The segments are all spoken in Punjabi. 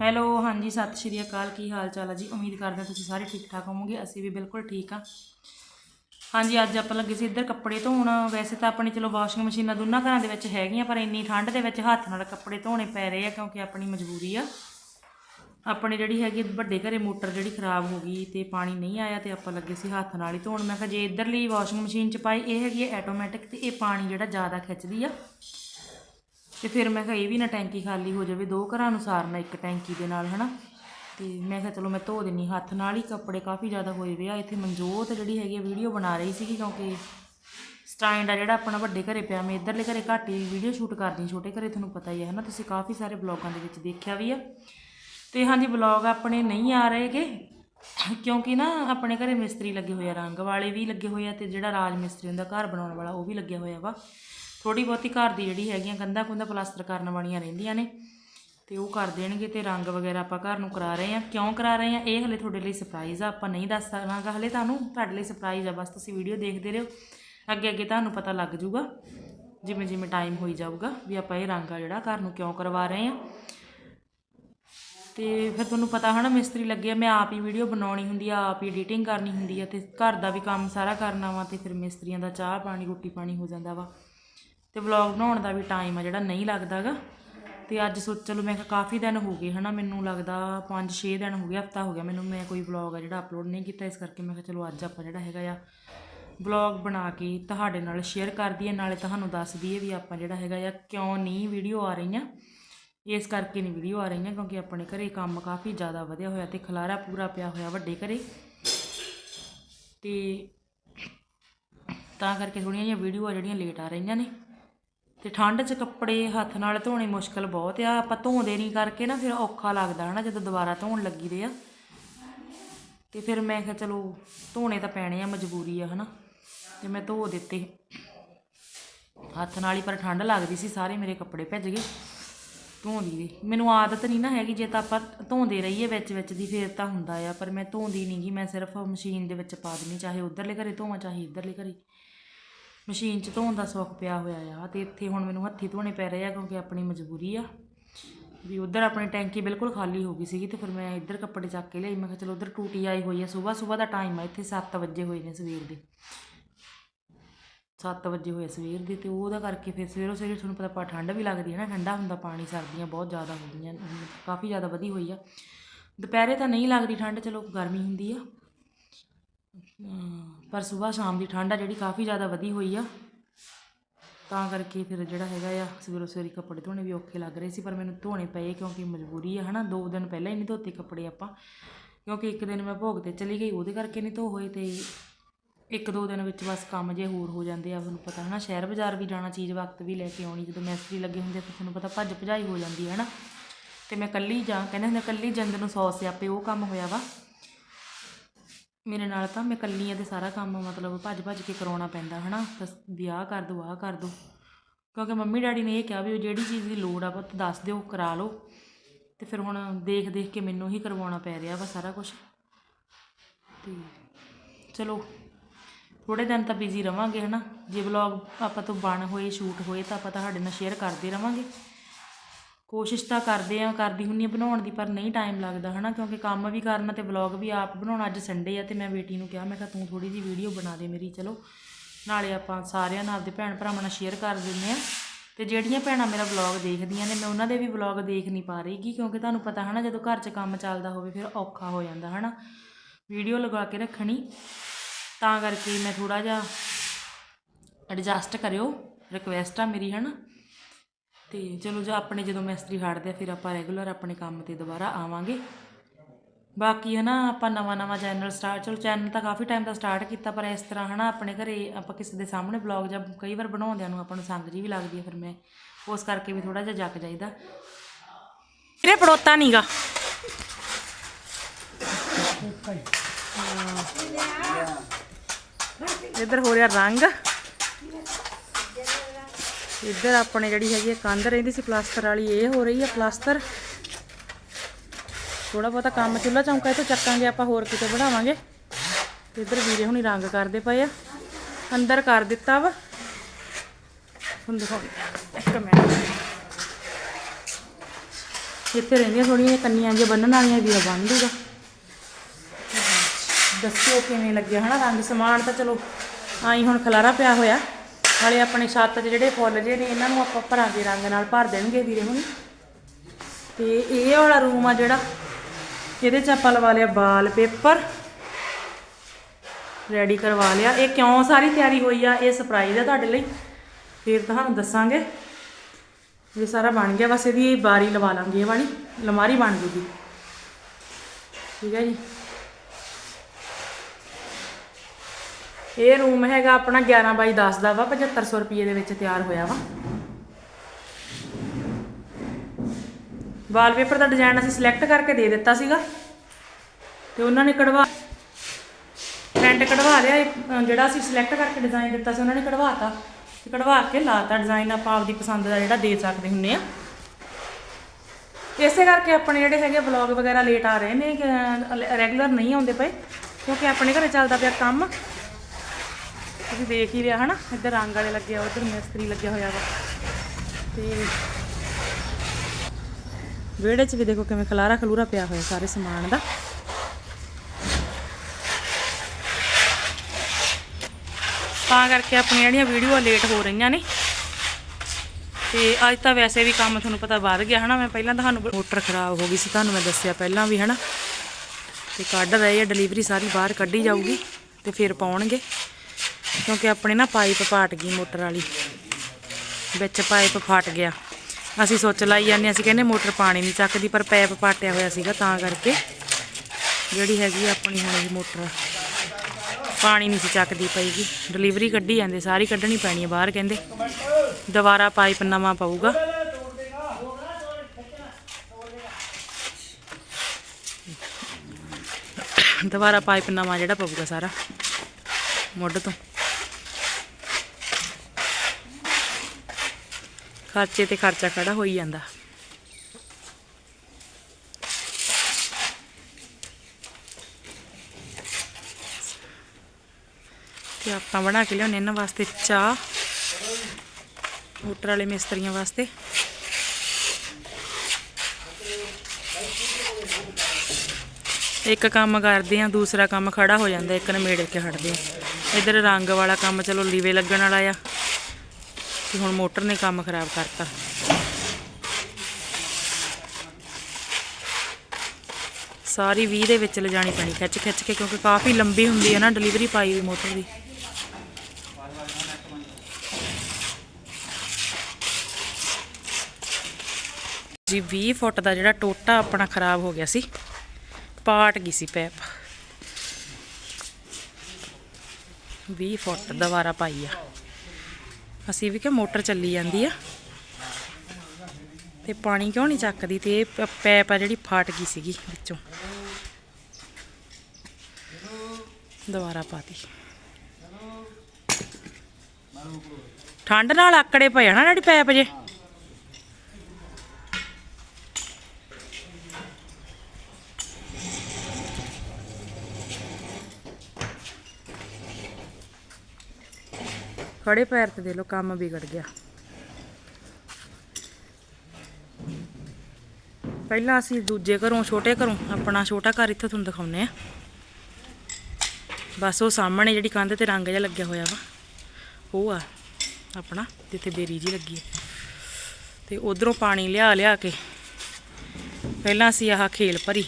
ਹੈਲੋ ਹਾਂਜੀ, ਸਤਿ ਸ਼੍ਰੀ ਅਕਾਲ। ਕੀ ਹਾਲ ਚਾਲ ਹੈ ਜੀ? ਉਮੀਦ ਕਰਦੇ ਹਾਂ ਤੁਸੀਂ ਸਾਰੇ ਠੀਕ ਠਾਕ ਹੋਵੋਗੇ, ਅਸੀਂ ਵੀ ਬਿਲਕੁਲ ਠੀਕ ਹਾਂ ਹਾਂਜੀ, ਅੱਜ ਆਪਾਂ ਲੱਗੇ ਸੀ ਇੱਧਰ ਕੱਪੜੇ ਧੋਣ। ਵੈਸੇ ਤਾਂ ਆਪਣੇ ਚਲੋ ਵਾਸ਼ਿੰਗ ਮਸ਼ੀਨਾਂ ਦੋਨਾਂ ਘਰਾਂ ਦੇ ਵਿੱਚ ਹੈਗੀਆਂ, ਪਰ ਇੰਨੀ ਠੰਡ ਦੇ ਵਿੱਚ ਹੱਥ ਨਾਲ ਕੱਪੜੇ ਧੋਣੇ ਪੈ ਰਹੇ ਆ, ਕਿਉਂਕਿ ਆਪਣੀ ਮਜਬੂਰੀ ਆ। ਆਪਣੀ ਜਿਹੜੀ ਹੈਗੀ ਵੱਡੇ ਘਰੇ ਮੋਟਰ ਜਿਹੜੀ ਖਰਾਬ ਹੋ ਗਈ ਤੇ ਪਾਣੀ ਨਹੀਂ ਆਇਆ ਤੇ ਆਪਾਂ ਲੱਗੇ ਸੀ ਹੱਥ ਨਾਲ ਹੀ ਧੋਣ। ਮੈਂ ਕਿਹਾ ਜੇ ਇੱਧਰਲੀ ਵਾਸ਼ਿੰਗ ਮਸ਼ੀਨ ਚ ਪਾਈ, ਇਹ ਹੈਗੀ ਹੈ ਆਟੋਮੈਟਿਕ ਤੇ ਇਹ ਪਾਣੀ ਜਿਹੜਾ ਜ਼ਿਆਦਾ ਖਿੱਚਦੀ ਆ। ਤੇ ਫਿਰ ਮੈਂ ਕਿਹਾ ਇਹ ਵੀ ਨਾ ਟੈਂਕੀ ਖਾਲੀ ਹੋ ਜਾਵੇ, ਦੋ ਘਰਾਂ ਨੂੰ ਸਾਰਨਾ ਇੱਕ ਟੈਂਕੀ ਦੇ ਨਾਲ, ਹਨਾ? ਤੇ ਮੈਂ ਕਿਹਾ ਚਲੋ ਮੈਂ ਧੋ ਦਿੰਨੀ ਹੱਥ ਨਾਲ ਹੀ ਕੱਪੜੇ ਕਾਫੀ ਜ਼ਿਆਦਾ ਹੋਏ ਵੇ ਆ। ਇੱਥੇ ਮਨਜੋਤ ਜਿਹੜੀ ਹੈਗੀ ਵੀਡੀਓ ਬਣਾ ਰਹੀ ਸੀਗੀ ਕਿਉਂਕਿ ਸਟੈਂਡ ਆ ਜਿਹੜਾ ਆਪਣਾ ਵੱਡੇ ਘਰੇ ਪਿਆ, ਮੈਂ ਇੱਧਰਲੇ ਘਰੇ ਘੱਟ ਹੀ ਵੀਡੀਓ ਸ਼ੂਟ ਕਰਦੀ ਛੋਟੇ ਘਰੇ ਤੁਹਾਨੂੰ ਪਤਾ ਹੀ ਹੈ ਹਨਾ? ਤੁਸੀਂ ਕਾਫੀ ਸਾਰੇ ਬਲੌਗਾਂ ਦੇ ਵਿੱਚ ਦੇਖਿਆ ਵੀ ਆ। ਤੇ ਹਾਂਜੀ, ਬਲੌਗ ਆਪਣੇ ਨਹੀਂ ਆ ਰਹੇਗੇ ਕਿਉਂਕਿ ਨਾ ਆਪਣੇ ਘਰੇ ਮਿਸਤਰੀ ਲੱਗੇ ਹੋਏ ਆ, ਰੰਗ ਵਾਲੇ ਵੀ ਲੱਗੇ ਹੋਏ ਆ ਤੇ ਜਿਹੜਾ ਰਾਜ ਮਿਸਤਰੀ ਹੁੰਦਾ, ਘਰ ਬਣਾਉਣ ਵਾਲਾ, ਉਹ ਵੀ ਲੱਗਿਆ ਹੋਇਆ ਵਾ। ਥੋੜੀ ਬਹੁਤੀ ਘਰ ਦੀ ਜਿਹੜੀ ਹੈਗੀਆਂ ਕੰਧਾਂ ਕੁੰਧਾਂ ਪਲਾਸਟਰ ਕਰਨ ਵਾਲੀਆਂ ਰਹਿੰਦੀਆਂ ਨੇ ਤੇ ਉਹ ਕਰ ਦੇਣਗੇ ਤੇ ਰੰਗ ਵਗੈਰਾ ਆਪਾਂ ਘਰ ਨੂੰ ਕਰਾ ਰਹੇ ਆ ਕਿਉਂ ਕਰਾ ਰਹੇ ਆ ਇਹ ਹਲੇ ਤੁਹਾਡੇ ਲਈ ਸਰਪ੍ਰਾਈਜ਼ ਆ, ਆਪਾਂ ਨਹੀਂ ਦੱਸ ਸਕਾਂਗਾ। ਹਲੇ ਤੁਹਾਨੂੰ ਤੁਹਾਡੇ ਲਈ ਸਰਪ੍ਰਾਈਜ਼ ਆ, ਬਸ ਤੁਸੀਂ ਵੀਡੀਓ ਦੇਖਦੇ ਰਹੋ। ਅੱਗੇ ਅੱਗੇ ਤੁਹਾਨੂੰ ਪਤਾ ਲੱਗ ਜਾਊਗਾ, ਜਿਵੇਂ ਜਿਵੇਂ ਟਾਈਮ ਹੋਈ ਜਾਊਗਾ, ਵੀ ਆਪਾਂ ਇਹ ਰੰਗ ਆ ਜਿਹੜਾ ਘਰ ਨੂੰ ਕਿਉਂ ਕਰਵਾ ਰਹੇ ਆ ਤੇ ਫਿਰ ਤੁਹਾਨੂੰ ਪਤਾ ਹਨਾ, ਮਿਸਤਰੀ ਲੱਗੇ ਆ, ਮੈਂ ਆਪ ਹੀ ਵੀਡੀਓ ਬਣਾਉਣੀ ਹੁੰਦੀ ਆ, ਆਪ ਹੀ ਐਡੀਟਿੰਗ ਕਰਨੀ ਹੁੰਦੀ ਆ ਤੇ ਘਰ ਦਾ ਵੀ ਕੰਮ ਸਾਰਾ ਕਰਨਾ ਵਾ ਤੇ ਫਿਰ ਮਿਸਤਰੀਆਂ ਦਾ ਚਾਹ ਪਾਣੀ, ਰੋਟੀ ਪਾਣੀ ਹੋ ਜਾਂਦਾ ਵਾ। ਤੇ ਵਲੌਗ ਬਣਾਉਣ ਦਾ ਵੀ ਟਾਈਮ ਆ ਜਿਹੜਾ ਨਹੀਂ ਲੱਗਦਾਗਾ। ਤੇ ਅੱਜ ਸੋਚ ਚਲੋ ਮੈਂ ਕਿਹਾ ਕਾਫੀ ਦਿਨ ਹੋ ਗਏ ਹਨਾ, ਮੈਨੂੰ ਲੱਗਦਾ 5-6 ਦਿਨ ਹੋ ਗਏ, ਹਫਤਾ ਹੋ ਗਿਆ ਮੈਨੂੰ, ਮੈਂ ਕੋਈ ਵਲੌਗ ਆ ਜਿਹੜਾ ਅਪਲੋਡ ਨਹੀਂ ਕੀਤਾ, ਇਸ ਕਰਕੇ ਮੈਂ ਕਿਹਾ ਚਲੋ ਅੱਜ ਆਪਾਂ ਜਿਹੜਾ ਹੈਗਾ ਆ ਵਲੌਗ ਬਣਾ ਕੇ ਤੁਹਾਡੇ ਨਾਲ ਸ਼ੇਅਰ ਕਰ ਦਈਏ, ਨਾਲੇ ਤੁਹਾਨੂੰ ਦੱਸ ਦਈਏ ਵੀ ਆਪਾਂ ਜਿਹੜਾ ਹੈਗਾ ਆ ਕਿਉਂ ਨਹੀਂ ਵੀਡੀਓ ਆ ਰਹੀਆਂ। ਇਸ ਕਰਕੇ ਨਹੀਂ ਵੀਡੀਓ ਆ ਰਹੀਆਂ, ਕਿਉਂਕਿ ਆਪਣੇ ਘਰੇ ਕੰਮ ਕਾਫੀ ਜ਼ਿਆਦਾ ਵਧਿਆ ਹੋਇਆ ਤੇ ਖਲਾਰਾ ਪੂਰਾ ਪਿਆ ਹੋਇਆ ਵੱਡੇ ਘਰੇ। ਤੇ ਤਾਂ ਕਰਕੇ ਥੋੜੀਆਂ ਜਿਹੀਆਂ ਵੀਡੀਓ ਆ ਜਿਹੜੀਆਂ ਲੇਟ ਆ ਰਹੀਆਂ ਨੇ। ਤੇ ਠੰਡ 'ਚ ਕੱਪੜੇ ਹੱਥ ਨਾਲ ਧੋਣੇ ਮੁਸ਼ਕਲ ਬਹੁਤ ਆ। ਆਪਾਂ ਧੋਂਦੇ ਨਹੀਂ ਕਰਕੇ ਨਾ ਫਿਰ ਔਖਾ ਲੱਗਦਾ ਹਨਾ ਜਦੋਂ ਦੁਬਾਰਾ ਧੋਣ ਲੱਗੀ ਦੇ ਆ। ਤੇ ਫਿਰ ਮੈਂ ਕਿਹਾ ਚਲੋ ਧੋਣੇ ਤਾਂ ਪੈਣੇ ਆ, ਮਜਬੂਰੀ ਆ ਹਨਾ। ਤੇ ਮੈਂ ਧੋ ਦਿੱਤੇ। ਹੱਥ ਨਾਲ ਹੀ ਪਰ ਠੰਡ ਲੱਗਦੀ ਸੀ, ਸਾਰੇ ਮੇਰੇ ਕੱਪੜੇ ਭਿੱਜ ਗਏ। ਧੋਂਦੀ ਦੀ ਮੈਨੂੰ ਆਦਤ ਨਹੀਂ ਨਾ ਹੈਗੀ, ਜੇ ਤਾਂ ਆਪਾਂ ਧੋਂਦੇ ਰਹੀਏ ਵਿੱਚ ਵਿੱਚ ਦੀ ਫੇਰ ਤਾਂ ਹੁੰਦਾ ਆ, ਪਰ ਮੈਂ ਧੋਂਦੀ ਨਹੀਂ ਗੀ। ਮੈਂ ਸਿਰਫ ਮਸ਼ੀਨ ਦੇ ਵਿੱਚ ਪਾ ਦਿੰਦੀ, ਚਾਹੇ ਉਧਰਲੇ ਘਰੇ ਧੋਵਾਂ, ਚਾਹੇ ਇੱਧਰਲੇ ਘਰੇ। ਮਸ਼ੀਨ 'ਚ ਧੋਣ ਦਾ ਸੌਖ ਪਿਆ ਹੋਇਆ ਆ, ਤੇ ਇੱਥੇ ਹੁਣ ਮੈਨੂੰ ਹੱਥੀ ਧੋਣੇ ਪੈ ਰਹੇ ਆ ਕਿਉਂਕਿ ਆਪਣੀ ਮਜਬੂਰੀ ਆ। ਵੀ ਉਧਰ ਆਪਣੀ ਟੈਂਕੀ ਬਿਲਕੁਲ ਖਾਲੀ ਹੋ ਗਈ ਸੀਗੀ ਤੇ ਫਿਰ ਮੈਂ ਇੱਧਰ ਕੱਪੜੇ ਚੱਕ ਕੇ ਲਿਆਈ, ਮੈਂ ਕਿਹਾ ਚਲੋ ਉਧਰ ਟੂਟੀ ਆਈ ਹੋਈ ਆ ਸਵੇਰ ਸਵੇਰ ਦਾ ਟਾਈਮ ਆ, ਇੱਥੇ 7 ਵਜੇ ਹੋਏ ਨੇ ਸਵੇਰ ਦੇ। 7 ਵਜੇ ਹੋਏ ਸਵੇਰ ਦੇ ਤੇ ਉਹਦਾ ਕਰਕੇ ਫਿਰ ਸਵੇਰੋ ਸਵੇਰੇ ਤੁਹਾਨੂੰ ਪਤਾ ਪਾ ਠੰਡ ਵੀ ਲੱਗਦੀ ਹੈ ਨਾ, ਠੰਡਾ ਹੁੰਦਾ, ਪਾਣੀ ਸਰਦੀਆਂ ਬਹੁਤ ਜ਼ਿਆਦਾ ਹੋ ਗਈਆਂ ਕਾਫੀ ਜ਼ਿਆਦਾ ਵਧੀ ਹੋਈ ਆ। ਦੁਪਹਿਰੇ ਤਾਂ ਨਹੀਂ ਲੱਗਦੀ ਠੰਡ, ਚਲੋ ਗਰਮੀ ਹੁੰਦੀ ਆ। ਪਰ ਸਵੇਰ ਸ਼ਾਮ ਦੀ ਠੰਡ ਆ, ਜਿਹੜੀ ਕਾਫੀ ਜ਼ਿਆਦਾ ਵਧੀ ਹੋਈ ਆ। ਤਾਂ ਕਰਕੇ ਫਿਰ ਜਿਹੜਾ ਹੈਗਾ ਆ, ਸਵੇਰੋ ਸਵੇਰੀ ਕੱਪੜੇ ਧੋਣੇ ਵੀ ਔਖੇ ਲੱਗ ਰਹੇ ਸੀ, ਪਰ ਮੈਨੂੰ ਧੋਣੇ ਪਏ ਕਿਉਂਕਿ ਮਜਬੂਰੀ ਆ, ਹਨਾ। ਦੋ ਦਿਨ ਪਹਿਲਾਂ ਹੀ ਨਹੀਂ ਧੋਤੇ ਕੱਪੜੇ ਆਪਾਂ, ਕਿਉਂਕਿ ਇੱਕ ਦਿਨ ਮੈਂ ਭੋਗ ਤੇ ਚਲੀ ਗਈ, ਉਹਦੇ ਕਰਕੇ ਨਹੀਂ ਧੋ ਹੋਏ ਤੇ ਇੱਕ ਦੋ ਦਿਨ ਵਿੱਚ ਬਸ ਕੰਮ ਜੇ ਹੋਰ ਹੋ ਜਾਂਦੇ ਆ, ਤੁਹਾਨੂੰ ਪਤਾ, ਹਨਾ। ਸ਼ਹਿਰ ਬਾਜ਼ਾਰ ਵੀ ਜਾਣਾ, ਚੀਜ਼ ਵਕਤ ਵੀ ਲੈ ਕੇ ਆਉਣੀ, ਜਦੋਂ ਮੈਸਤਰੀ ਲੱਗੇ ਹੁੰਦੇ ਤਾਂ ਤੁਹਾਨੂੰ ਪਤਾ ਭੱਜ ਭਜਾਈ ਹੋ ਜਾਂਦੀ ਹੈ ਹਨਾ। ਤੇ ਮੈਂ ਕੱਲੀ ਜਾਂ, ਕਹਿੰਦੇ ਹੁੰਦੇ ਕੱਲੀ ਜੰਦ ਨੂੰ ਸੌ ਸਿਆਪੇ, ਉਹ ਕੰਮ ਹੋਇਆ ਵਾ। ਮੇਰੇ ਨਾਲ ਤਾਂ ਮੈਂ ਇਕੱਲੀ ਆ ਤੇ ਸਾਰਾ ਕੰਮ ਮਤਲਬ ਭੱਜ ਭੱਜ ਕੇ ਕਰਾਉਣਾ ਪੈਂਦਾ ਹੈ ਹਨਾ? ਤਾਂ ਵਿਆਹ ਕਰ ਦੋ, ਆਹ ਕਰ ਦੋ। ਕਿਉਂਕਿ ਮੰਮੀ ਡੈਡੀ ਨੇ ਇਹ ਕਿਹਾ ਵੀ ਉਹ ਜਿਹੜੀ ਚੀਜ਼ ਦੀ ਲੋੜ ਆ, ਪੁੱਤ ਦੱਸ ਦਿਓ, ਕਰਾ ਲਓ। ਅਤੇ ਫਿਰ ਹੁਣ ਦੇਖ ਦੇਖ ਕੇ ਮੈਨੂੰ ਹੀ ਕਰਵਾਉਣਾ ਪੈ ਰਿਹਾ ਵਾ ਸਾਰਾ ਕੁਝ ਤੇ ਚਲੋ ਥੋੜੇ ਦਿਨ ਤਾਂ ਬਿਜ਼ੀ ਰਵਾਂਗੇ, ਹਨਾ? ਜੇ ਵਲੌਗ ਆਪਾਂ ਤੋਂ ਬਣ ਹੋਏ ਸ਼ੂਟ ਹੋਏ, ਤਾਂ ਆਪਾਂ ਤੁਹਾਡੇ ਨਾਲ ਸ਼ੇਅਰ ਕਰਦੇ ਰਵਾਂਗੇ। ਕੋਸ਼ਿਸ਼ ਤਾਂ ਕਰਦੇ ਆ, ਕਰਦੀ ਹੁੰਨੀ ਆ ਬਣਾਉਣ ਦੀ, ਪਰ ਨਹੀਂ ਟਾਈਮ ਲੱਗਦਾ, ਹਨਾ? ਕਿਉਂਕਿ ਕੰਮ ਵੀ ਕਰਨਾ ਤੇ ਵਲੌਗ ਵੀ ਆਪ ਬਣਾਉਣਾ, ਅੱਜ ਸੰਡੇ ਆ ਤੇ ਮੈਂ ਬੇਟੀ ਨੂੰ ਕਿਹਾ, ਮੈਂ ਕਿਹਾ ਤੂੰ ਥੋੜੀ ਜਿਹੀ ਵੀਡੀਓ ਬਣਾ ਦੇ ਮੇਰੀ, ਚਲੋ। ਨਾਲੇ ਆਪਾਂ ਸਾਰਿਆਂ ਨਾਲ ਆਪਦੇ ਭੈਣ ਭਰਾਵਾਂ ਨਾਲ ਸ਼ੇਅਰ ਕਰ ਦਿੰਦੇ ਆ। ਤੇ ਜਿਹੜੀਆਂ ਭੈਣਾਂ ਮੇਰਾ ਵਲੌਗ ਦੇਖਦੀਆਂ ਨੇ, ਮੈਂ ਉਹਨਾਂ ਦੇ ਵੀ ਵਲੌਗ ਦੇਖ ਨਹੀਂ ਪਾ ਰਹੀਗੀ ਕਿਉਂਕਿ ਤੁਹਾਨੂੰ ਪਤਾ, ਹਨਾ, ਜਦੋਂ ਘਰ 'ਚ ਕੰਮ ਚੱਲਦਾ ਹੋਵੇ, ਫਿਰ ਔਖਾ ਹੋ ਜਾਂਦਾ, ਹਨਾ? ਵੀਡੀਓ ਲਗਾ ਕੇ ਰੱਖਣੀ, ਤਾਂ ਕਰਕੇ ਮੈਂ ਥੋੜਾ ਜਿਹਾ ਐਡਜਸਟ ਕਰਿਓ ਰਿਕੁਐਸਟ ਆ ਮੇਰੀ, ਹਨਾ? ਤੇ ਚਲੋ ਜੇ ਆਪਣੇ ਜਦੋਂ ਮਿਸਤਰੀ ਹਟਦੇ ਆ ਫਿਰ ਆਪਾਂ ਰੈਗੂਲਰ ਆਪਣੇ ਕੰਮ ਤੇ ਦੁਬਾਰਾ ਆਵਾਂਗੇ। ਬਾਕੀ ਹਨਾ ਆਪਾਂ ਨਵਾਂ ਨਵਾਂ ਚੈਨਲ ਸਟਾਰਟ ਚਲੋ ਚੈਨਲ ਤਾਂ ਕਾਫੀ ਟਾਈਮ ਦਾ ਸਟਾਰਟ ਕੀਤਾ ਪਰ ਇਸ ਤਰ੍ਹਾਂ ਹਨਾ ਆਪਣੇ ਘਰੇ ਆਪਾਂ ਕਿਸੇ ਦੇ ਸਾਹਮਣੇ ਵਲੌਗ ਜਾਂ ਕਈ ਵਾਰ ਬਣਾਉਂਦਿਆਂ ਨੂੰ ਆਪਾਂ ਨੂੰ ਸੰਗ ਜੀ ਵੀ ਲੱਗਦੀ ਹੈ ਫਿਰ ਮੈਂ ਉਸ ਕਰਕੇ ਵੀ ਥੋੜਾ ਜਿਹਾ ਜੱਕ ਜਾਈਦਾ। ਵੀਰੇ ਪੜੋਤਾ ਨਹੀਂਗਾ ਇੱਧਰ ਹੋ ਰਿਹਾ ਰੰਗ। ਇੱਧਰ ਆਪਣੇ ਜਿਹੜੀ ਹੈਗੀ ਹੈ ਕੰਧ ਰਹਿੰਦੀ ਸੀ ਪਲਾਸਟਰ ਵਾਲੀ, ਇਹ ਹੋ ਰਹੀ ਹੈ ਪਲਾਸਟਰ। ਥੋੜਾ ਬਹੁਤਾ ਕੰਮ ਚੁੱਲਾ ਚੌਂਕਾ ਇਹ ਤੋਂ ਚੱਕਾਂਗੇ, ਆਪਾਂ ਹੋਰ ਕਿਤੇ ਬਣਾਵਾਂਗੇ। ਤੇ ਇੱਧਰ ਵੀਰੇ ਹੁਣੀ ਰੰਗ ਕਰਦੇ ਪਏ ਆ। ਅੰਦਰ ਕਰ ਦਿੱਤਾ ਵਾ। ਹੁਣ ਦਿਖਾਓ। ਇੱਕ ਮਿੰਟ। ਇੱਥੇ ਰਹਿੰਦੀਆਂ ਥੋੜੀਆਂ ਕੰਨੀਆਂ ਜਿਹੀਆਂ ਬੰਨਣ ਵਾਲੀਆਂ ਵੀਰਾ ਬੰਨ ਦੂਗਾ ਦੱਸਿਓ ਕਿਵੇਂ ਲੱਗਿਆ, ਹਨਾ? ਰੰਗ ਸਮਾਨ ਤਾਂ ਚਲੋ, ਆਈ ਹੁਣ ਖਲਾਰਾ ਪਿਆ ਹੋਇਆ। ਨਾਲੇ ਆਪਣੇ ਛੱਤ 'ਚ ਜਿਹੜੇ ਫੁੱਲ ਜੇ ਨੇ, ਇਹਨਾਂ ਨੂੰ ਆਪਾਂ ਭਰਾਂਗੇ ਰੰਗ ਨਾਲ ਭਰ ਦੇਣਗੇ ਵੀਰੇ ਹੁਣੀ। ਤੇ ਇਹ ਵਾਲਾ ਰੂਮ ਆ ਜਿਹੜਾ, ਇਹਦੇ 'ਚ ਆਪਾਂ ਲਵਾ ਲਿਆ ਵਾਲ ਪੇਪਰ ਰੈਡੀ ਕਰਵਾ ਲਿਆ। ਇਹ ਕਿਉਂ ਸਾਰੀ ਤਿਆਰੀ ਹੋਈ ਆ? ਇਹ ਸਰਪ੍ਰਾਈਜ਼ ਆ ਤੁਹਾਡੇ ਲਈ। ਫਿਰ ਤੁਹਾਨੂੰ ਦੱਸਾਂਗੇ। ਇਹ ਸਾਰਾ ਬਣ ਗਿਆ। ਬਸ ਇਹਦੀ ਬਾਰੀ ਲਵਾ ਲਾਂਗੇ, ਇਹ ਵਾਲੀ। ਲਮਾਰੀ ਬਣ ਜੂਗੀ। ਠੀਕ ਹੈ ਜੀ। ਇਹ ਰੂਮ ਹੈਗਾ ਆਪਣਾ 11 ਬਾਈ 10 ਦਾ ਵਾ 7500 ਰੁਪਏ ਦੇ ਵਿੱਚ ਤਿਆਰ ਹੋਇਆ ਵਾ। ਵਾਲਪੇਪਰ ਦਾ ਡਿਜ਼ਾਈਨ ਅਸੀਂ ਸਿਲੈਕਟ ਕਰਕੇ ਦੇ ਦਿੱਤਾ ਸੀਗਾ। ਤੇ ਉਹਨਾਂ ਨੇ ਕਢਵਾ ਪ੍ਰਿੰਟ ਕਢਵਾ ਲਿਆ ਜਿਹੜਾ ਅਸੀਂ ਸਿਲੈਕਟ ਕਰਕੇ ਡਿਜ਼ਾਈਨ ਦਿੱਤਾ ਸੀ, ਉਹਨਾਂ ਨੇ ਕਢਵਾਤਾ ਤੇ। ਕਢਵਾ ਕੇ ਲਾਤਾ ਡਿਜ਼ਾਈਨ ਆਪਾਂ ਆਪਦੀ ਪਸੰਦ ਦਾ ਜਿਹੜਾ ਦੇ ਸਕਦੇ ਹੁੰਨੇ ਆ। ਇਸੇ ਕਰਕੇ ਆਪਣੇ ਜਿਹੜੇ ਹੈਗੇ ਵਲੌਗ ਵਗੈਰਾ ਲੇਟ ਆ ਰਹੇ ਨੇ ਰੈਗੂਲਰ ਨਹੀਂ ਆਉਂਦੇ ਪਏ, ਕਿਉਂਕਿ ਆਪਣੇ ਘਰੇ ਚੱਲਦਾ ਪਿਆ ਕੰਮ। ਤੁਸੀਂ ਦੇਖ ਹੀ ਲਿਆ ਹਨਾ, ਇੱਧਰ ਰੰਗ ਵਾਲੇ ਲੱਗੇ ਆ, ਉੱਧਰ ਮਿਸਤਰੀ ਲੱਗਿਆ ਹੋਇਆ ਵਾ। ਤੇ ਵਿਹੜੇ 'ਚ ਵੀ ਦੇਖੋ ਕਿਵੇਂ ਖਲਾਰਾ ਖਲੂਰਾ ਪਿਆ ਹੋਇਆ ਸਾਰੇ ਸਮਾਨ ਦਾ। ਤਾਂ ਕਰਕੇ ਆਪਣੀਆਂ ਜਿਹੜੀਆਂ ਵੀਡੀਓ ਲੇਟ ਹੋ ਰਹੀਆਂ ਨੇ। ਤੇ ਅੱਜ ਤਾਂ ਵੈਸੇ ਵੀ ਕੰਮ ਤੁਹਾਨੂੰ ਪਤਾ ਵੱਧ ਗਿਆ ਹਨਾ, ਮੈਂ ਪਹਿਲਾਂ ਤੁਹਾਨੂੰ ਮੋਟਰ ਖਰਾਬ ਹੋ ਗਈ ਸੀ, ਤੁਹਾਨੂੰ ਮੈਂ ਦੱਸਿਆ ਪਹਿਲਾਂ ਵੀ ਹਨਾ। ਤੇ ਕੱਢ ਰਹੇ ਆ, ਡਿਲੀਵਰੀ ਸਾਰੀ ਬਾਹਰ ਕੱਢੀ ਜਾਊਗੀ ਤੇ ਫਿਰ ਪਾਉਣਗੇ। ਕਿਉਂਕਿ ਆਪਣੇ ਨਾ ਪਾਈਪ ਪਾਟ ਗਈ ਮੋਟਰ ਵਾਲੀ। ਵਿੱਚ ਪਾਈਪ ਫਟ ਗਿਆ। ਅਸੀਂ ਸੋਚ ਲਾਈ ਜਾਂਦੇ ਅਸੀਂ ਕਹਿੰਦੇ ਮੋਟਰ ਪਾਣੀ ਨਹੀਂ ਚੱਕਦੀ, ਪਰ ਪਾਈਪ ਪਾਟਿਆ ਹੋਇਆ ਸੀਗਾ ਤਾਂ ਕਰਕੇ। ਜਿਹੜੀ ਹੈਗੀ ਆਪਣੀ ਹੁਣ ਇਹ ਮੋਟਰ। ਪਾਣੀ ਨਹੀਂ ਸੀ ਚੱਕਦੀ ਪਈਗੀ। ਡਿਲੀਵਰੀ ਕੱਢੀ ਜਾਂਦੇ, ਸਾਰੀ ਕੱਢਣੀ ਪੈਣੀ ਹੈ ਬਾਹਰ ਕਹਿੰਦੇ। ਦੁਬਾਰਾ ਪਾਈਪ ਨਵਾਂ ਪਾਊਗਾ। ਦੁਬਾਰਾ ਪਾਈਪ ਨਵਾਂ ਜਿਹੜਾ ਪਊਗਾ ਸਾਰਾ। ਮੁੱਢ ਤੋਂ। ਖਰਚੇ ਤੇ ਖਰਚਾ ਖੜਾ ਹੋਈ ਜਾਂਦਾ। ਤੇ ਆਪਾਂ ਬਣਾ ਕੇ ਲਿਆਉਣੇ ਇਹਨਾਂ ਵਾਸਤੇ ਚਾਹ। ਮੋਟਰ ਵਾਲੇ ਮਿਸਤਰੀਆਂ ਵਾਸਤੇ। ਇੱਕ ਕੰਮ ਕਰਦੇ ਆ ਦੂਸਰਾ ਕੰਮ ਖੜਾ ਹੋ ਜਾਂਦਾ, ਇੱਕ ਨਮੇੜ ਕੇ ਹਟਦੇ ਆ ਇਧਰ ਰੰਗ ਵਾਲਾ ਕੰਮ, ਚਲੋ ਲੀਵੇ ਲੱਗਣ ਵਾਲਾ ਆ। ਤੇ ਹੁਣ ਮੋਟਰ ਨੇ ਕੰਮ ਖਰਾਬ ਕਰਤਾ। ਸਾਰੀ 20 ਦੇ ਵਿੱਚ ਲਿਜਾਣੀ ਪੈਣੀ ਖਿੱਚ ਖਿੱਚ ਕੇ, ਕਿਉਂਕਿ ਕਾਫੀ ਲੰਬੀ ਹੁੰਦੀ ਹੈ ਨਾ ਡਿਲੀਵਰੀ ਪਾਈ ਹੋਈ ਮੋਟਰ ਦੀ। ਜੀ 20 ਫੁੱਟ ਦਾ ਜਿਹੜਾ ਟੋਟਾ ਆਪਣਾ ਖਰਾਬ ਹੋ ਗਿਆ ਸੀ, ਪਾਟ ਗਈ ਸੀ ਪੈਪ। 20 ਫੁੱਟ ਦੁਬਾਰਾ ਪਾਈ ਆ। ਅਸੀਂ ਵੀ ਕਿ ਮੋਟਰ ਚੱਲੀ ਜਾਂਦੀ ਆ। ਤੇ ਪਾਣੀ ਕਿਉਂ ਨਹੀਂ ਚੱਕਦੀ? ਤੇ ਇਹ ਪੈਪ ਆ ਜਿਹੜੀ ਫਾਟ ਗਈ ਸੀਗੀ ਵਿੱਚੋਂ। ਦੁਬਾਰਾ ਪਾਤੀ ਠੰਡ ਨਾਲ ਆਕੜੇ ਪਏ ਆ ਨਾ ਜਿਹੜੀ ਪੈਪ ਜੇ। ਖੜੇ ਪੈਰ ਤੇ ਦੇ ਲੋ ਕੰਮ ਵਿਗੜ ਗਿਆ। ਪਹਿਲਾਂ ਅਸੀਂ ਦੂਜੇ ਘਰੋਂ, ਛੋਟੇ ਘਰੋਂ, ਆਪਣਾ ਛੋਟਾ ਘਰ ਇੱਥੇ ਤੁਹਾਨੂੰ ਦਿਖਾਉਨੇ ਆ ਬਸ ਉਹ ਸਾਹਮਣੇ ਜਿਹੜੀ ਕੰਧ ਤੇ ਰੰਗ ਜਿਹਾ ਲੱਗਿਆ ਹੋਇਆ ਵਾ, ਉਹ ਆ ਆਪਣਾ, ਜਿੱਥੇ ਬੇਰੀ ਜੀ ਲੱਗੀ ਹੈ। ਤੇ ਉਧਰੋਂ ਪਾਣੀ ਲਿਆ ਲਿਆ ਕੇ ਪਹਿਲਾਂ ਅਸੀਂ ਆਹ ਖੇਲ ਭਰੀ।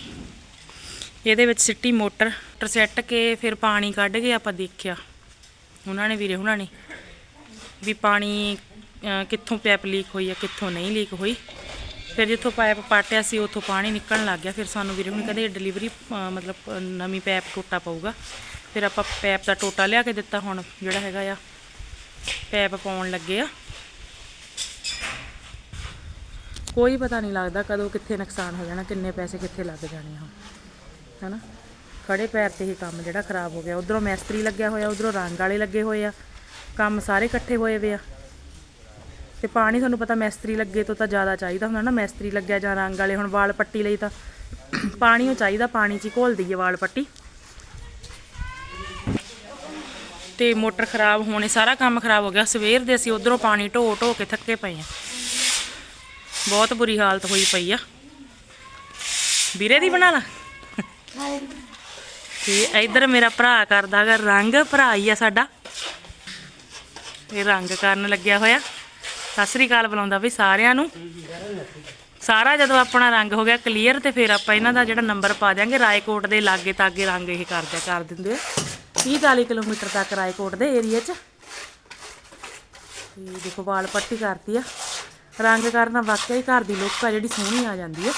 ਇਹਦੇ ਵਿੱਚ ਸਿੱਟੀ ਮੋਟਰ, ਟਰਸੈਟ ਕੇ ਫਿਰ ਪਾਣੀ ਕੱਢ ਕੇ ਆਪਾਂ ਦੇਖਿਆ। ਉਹਨਾਂ ਨੇ ਵੀਰੇ ਉਹਨਾਂ ਨੇ ਵੀ ਪਾਣੀ ਕਿੱਥੋਂ ਪਾਈਪ ਲੀਕ ਹੋਈ ਆ, ਕਿੱਥੋਂ ਨਹੀਂ ਲੀਕ ਹੋਈ। ਫਿਰ ਜਿੱਥੋਂ ਪਾਈਪ ਪਾਟਿਆ ਸੀ, ਉੱਥੋਂ ਪਾਣੀ ਨਿਕਲਣ ਲੱਗ ਗਿਆ। ਫਿਰ ਸਾਨੂੰ ਵੀਰੇ ਹੁਣ ਕਹਿੰਦੇ ਡਿਲੀਵਰੀ ਮਤਲਬ ਨਵੀਂ ਪਾਈਪ ਟੋਟਾ ਪਊਗਾ। ਫਿਰ ਆਪਾਂ ਪਾਈਪ ਦਾ ਟੋਟਾ ਲਿਆ ਕੇ ਦਿੱਤਾ ਹੁਣ, ਜਿਹੜਾ ਹੈਗਾ ਆ ਪਾਈਪ ਪਾਉਣ ਲੱਗੇ ਆ। ਕੋਈ ਪਤਾ ਨਹੀਂ ਲੱਗਦਾ ਕਦੋਂ ਕਿੱਥੇ ਨੁਕਸਾਨ ਹੋ ਜਾਣਾ, ਕਿੰਨੇ ਪੈਸੇ ਕਿੱਥੇ ਲੱਗ ਜਾਣੇ ਆ। ਹਨਾ? ਖੜੇ ਪੈਰ ਤੇ ਹੀ ਕੰਮ ਜਿਹੜਾ ਖਰਾਬ ਹੋ ਗਿਆ। ਉਧਰੋਂ ਮੈਸਤਰੀ ਲੱਗਿਆ ਹੋਇਆ, ਉਧਰੋਂ ਰੰਗ ਵਾਲੇ ਲੱਗੇ ਹੋਏ ਆ। ਕੰਮ ਸਾਰੇ ਇਕੱਠੇ ਹੋਏ ਵੇ ਆ। ਤੇ ਪਾਣੀ ਤੁਹਾਨੂੰ ਪਤਾ ਮੈਸਤਰੀ ਲੱਗੇ ਤੋਂ ਤਾਂ ਜ਼ਿਆਦਾ ਚਾਹੀਦਾ ਹੁੰਦਾ ਨਾ ਮੈਸਤਰੀ ਲੱਗਿਆ ਜਾਂ ਰੰਗ ਵਾਲੇ ਹੁਣ ਵਾਲ ਪੱਟੀ ਲਈ ਤਾਂ ਪਾਣੀ ਉਹ ਚਾਹੀਦਾ ਪਾਣੀ 'ਚ ਹੀ ਘੋਲ ਦਈਏ ਵਾਲ ਪੱਟੀ। ਤੇ ਮੋਟਰ ਖਰਾਬ ਹੋਣੇ ਸਾਰਾ ਕੰਮ ਖਰਾਬ ਹੋ ਗਿਆ। ਸਵੇਰ ਦੇ ਅਸੀਂ ਉਧਰੋਂ ਪਾਣੀ ਢੋ ਢੋ ਕੇ ਥੱਕੇ ਪਏ ਆ। ਬਹੁਤ ਬੁਰੀ ਹਾਲਤ ਹੋਈ ਪਈ ਆ। ਵੀਰੇ ਦੀ ਬਣਾ ਲਾ। ਤੇ ਇੱਧਰ ਮੇਰਾ ਭਰਾ ਕਰਦਾ ਗਾ ਰੰਗ ਭਰਾ ਹੀ ਆ ਸਾਡਾ। ਇਹ ਰੰਗ ਕਰਨ ਲੱਗਿਆ ਹੋਇਆ। ਸਤਿ ਸ੍ਰੀ ਅਕਾਲ ਬੁਲਾਉਂਦਾ ਵੀ ਸਾਰਿਆਂ ਨੂੰ। ਸਾਰਾ ਜਦੋਂ ਆਪਣਾ ਰੰਗ ਹੋ ਗਿਆ ਕਲੀਅਰ ਤੇ ਫਿਰ ਆਪਾਂ ਇਹਨਾਂ ਦਾ ਜਿਹੜਾ ਨੰਬਰ ਪਾ ਦਿਆਂਗੇ, ਰਾਏਕੋਟ ਦੇ ਲਾਗੇ ਤਾਗੇ ਰੰਗ ਇਹ ਕਰਦੇ ਕਰ ਦਿੰਦੇ ਆ 30 40 ਕਿਲੋਮੀਟਰ ਤੱਕ ਰਾਏਕੋਟ ਦੇ ਏਰੀਆ 'ਚ। ਤੇ ਦੇਖੋ ਵਾਲ ਪੱਟੀ ਕਰਤੀ ਆ। ਰੰਗ ਕਰਨਾ ਵਾਕਿਆ ਹੀ ਘਰ ਦੀ ਲੁੱਕ ਆ ਜਿਹੜੀ ਸੋਹਣੀ ਆ ਜਾਂਦੀ ਆ।